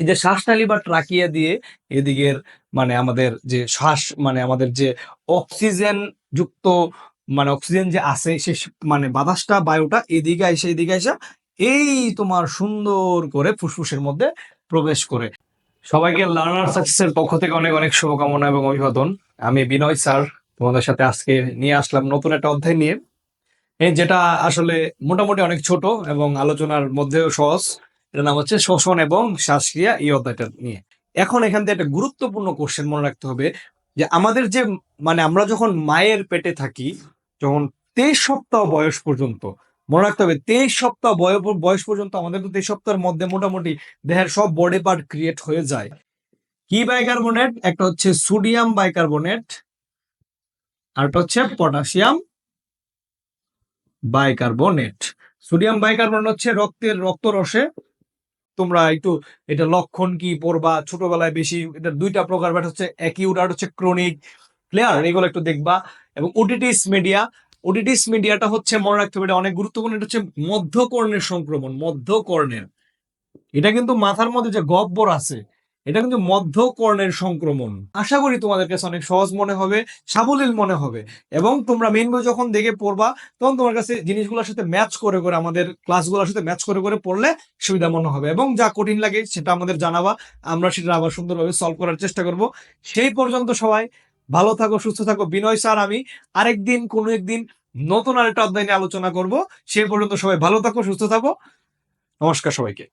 এই যে শ্বাসনালী বা ট্রাকিয়া দিয়ে এদিকের মানে আমাদের যে শ্বাস মানে আমাদের যে অক্সিজেন যুক্ত মানে অক্সিজেন যে আছে সে মানে বাতাসটা, বায়ুটা এদিকে এসে এদিকে এসে এই তোমার সুন্দর করে ফুসফুসের মধ্যে প্রবেশ করে। সবাইকে লার্নার সাকসেসের পক্ষ থেকে অনেক অনেক শুভকামনা এবং অভিবাদন। আমি বিনয় স্যার, তোমাদের সাথে আজকে নিয়ে আসলাম নতুন একটা অধ্যায় নিয়ে। যেটা আসলে মোটামুটি অনেক ছোট এবং আলোচনার মধ্যেও সহজ। এটার নাম হচ্ছে শোষণ এবং শ্বাসক্রিয়া এই অধ্যায়টা নিয়ে। এখন এখান থেকে একটা গুরুত্বপূর্ণ কোশ্চেন মনে রাখতে হবে যে আমাদের যে মানে আমরা যখন মায়ের পেটে থাকি, যখন তেইশ সপ্তাহ বয়স পর্যন্ত, মনে রাখতে হবে তেইশ সপ্তাহ বয়- বয়স পর্যন্ত আমাদের তো তেইশ সপ্তাহের মধ্যে মোটামুটি দেহের সব বডি পার্ট ক্রিয়েট হয়ে যায়। কি বাইকার্বনেট একটা হচ্ছে সোডিয়াম বাইকার্বনেট আর একটা হচ্ছে পটাশিয়াম বাইকার্বনেট সোডিয়াম বাইকার্বনেট হচ্ছে রক্তের, রক্তরসে তোমরা একটু এটা লক্ষণ কি পড়বা? ছোটবেলায় বেশি এটা দুইটা প্রকার ব্যাট হচ্ছে অ্যাকিউট আর হচ্ছে ক্রনিক ক্লিয়ার এগুলো একটু দেখবা। এবং ওটিটিস মিডিয়া ওটিটিস মিডিয়াটা হচ্ছে মনে রাখতে হবে এটা অনেক গুরুত্বপূর্ণ, এটা হচ্ছে মধ্যকর্ণের সংক্রমণ, মধ্যকর্ণের। এটা কিন্তু মাথার মধ্যে যে গব্বর আছে এটা কিন্তু মধ্যকর্ণের সংক্রমণ। আশা করি তোমাদের কাছে অনেক সহজ মনে হবে, সাবলীল মনে হবে এবং তোমরা মেন বই যখন দেখে পড়বা, তখন তোমার কাছে জিনিসগুলোর সাথে ম্যাচ করে করে, আমাদের ক্লাসগুলোর সাথে ম্যাচ করে করে পড়লে সুবিধা মনে হবে এবং যা কঠিন লাগে সেটা আমাদের জানাবা, আমরা সেটা আবার সুন্দরভাবে সলভ করার চেষ্টা করব। সেই পর্যন্ত সবাই ভালো থাকো, সুস্থ থাকো। বিনয় স্যার, আমি আরেকদিন, কোনো একদিন নতুন আরেকটা অধ্যায় নিয়ে আলোচনা করব। সেই পর্যন্ত সবাই ভালো থাকো, সুস্থ থাকো। নমস্কার সবাইকে।